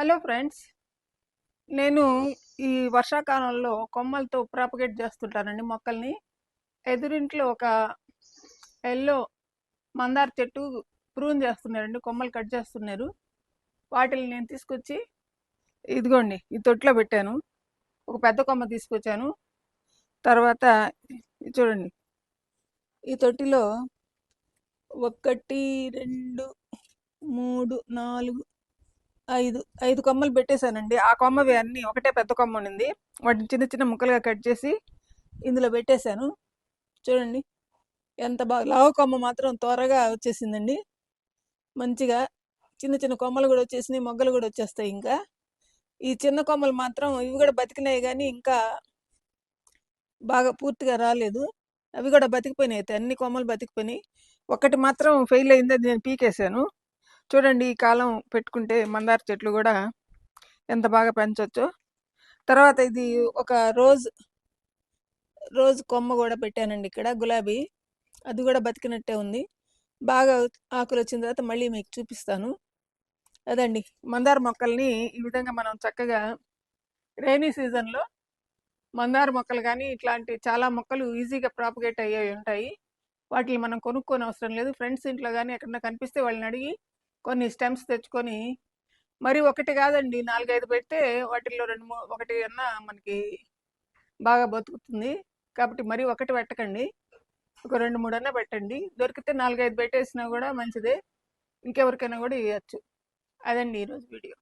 Hello friends. నేను ఈ వర్షాకాలంలో కొమ్మలతో ప్రాపగేట్ చేస్తుంటానండి మొక్కల్ని. ఎదురింట్లో ఒక ఎల్లో మందార చెట్టు ప్రూన్ చేస్తున్నారండి కొమ్మలు కట్ చేస్తున్నారు. వాటిని నేను తీసుకొచ్చి ఇదిగోండి ఈ తొట్లో పెట్టాను. ఒక పెద్ద కొమ్మ తీసుకొచ్చాను. తర్వాత ఇది చూడండి ఈ తొట్టిలో ఒకటి రెండు మూడు నాలుగు ఐదు ఐదు కొమ్మలు పెట్టేశానండి. ఆ కొమ్మవి అన్నీ ఒకటే పెద్ద కొమ్మ ఉండింది వాటిని చిన్న చిన్న ముక్కలుగా కట్ చేసి ఇందులో పెట్టేశాను. చూడండి ఎంత బాగా లావు కొమ్మ మాత్రం త్వరగా వచ్చేసిందండి. మంచిగా చిన్న చిన్న కొమ్మలు కూడా వచ్చేసినాయి మొగ్గలు కూడా వచ్చేస్తాయి ఇంకా. ఈ చిన్న కొమ్మలు మాత్రం ఇవి కూడా బతికినాయి కానీ ఇంకా బాగా పూర్తిగా రాలేదు. అవి కూడా బతికిపోయినాయి అయితే అన్ని కొమ్మలు బతికిపోయినాయి. ఒకటి మాత్రం ఫెయిల్ అయింది అది నేను పీకేశాను. చూడండి ఈ కాలం పెట్టుకుంటే మందార చెట్లు కూడా ఎంత బాగా పెంచవచ్చు తర్వాత ఇది ఒక రోజ్ రోజ్ కొమ్మ కూడా పెట్టానండి ఇక్కడ గులాబీ. అది కూడా బతికినట్టే ఉంది. బాగా ఆకులు వచ్చిన తర్వాత మళ్ళీ మీకు చూపిస్తాను. అదండి మందార మొక్కల్ని ఈ విధంగా మనం చక్కగా రైనీ సీజన్లో మందార మొక్కలు కానీ ఇట్లాంటి చాలా మొక్కలు ఈజీగా ప్రాపగేట్ అయ్యాయి ఉంటాయి. వాటిని మనం కొనుక్కోని అవసరం లేదు. ఫ్రెండ్స్ ఇంట్లో కానీ ఎక్కడన్నా కనిపిస్తే వాళ్ళని అడిగి కొన్ని స్టెమ్స్ తెచ్చుకొని మరి ఒకటి కాదండి నాలుగైదు పెడితే వాటిల్లో రెండు ఒకటి అన్నా మనకి బాగా బతుకుతుంది. కాబట్టి మరి ఒకటి పెట్టకండి. ఒక రెండు మూడు అన్నా పెట్టండి. దొరికితే నాలుగైదు పెట్టేసినా కూడా మంచిదే. ఇంకెవరికైనా కూడా ఇవ్వచ్చు అదండి ఈరోజు వీడియో.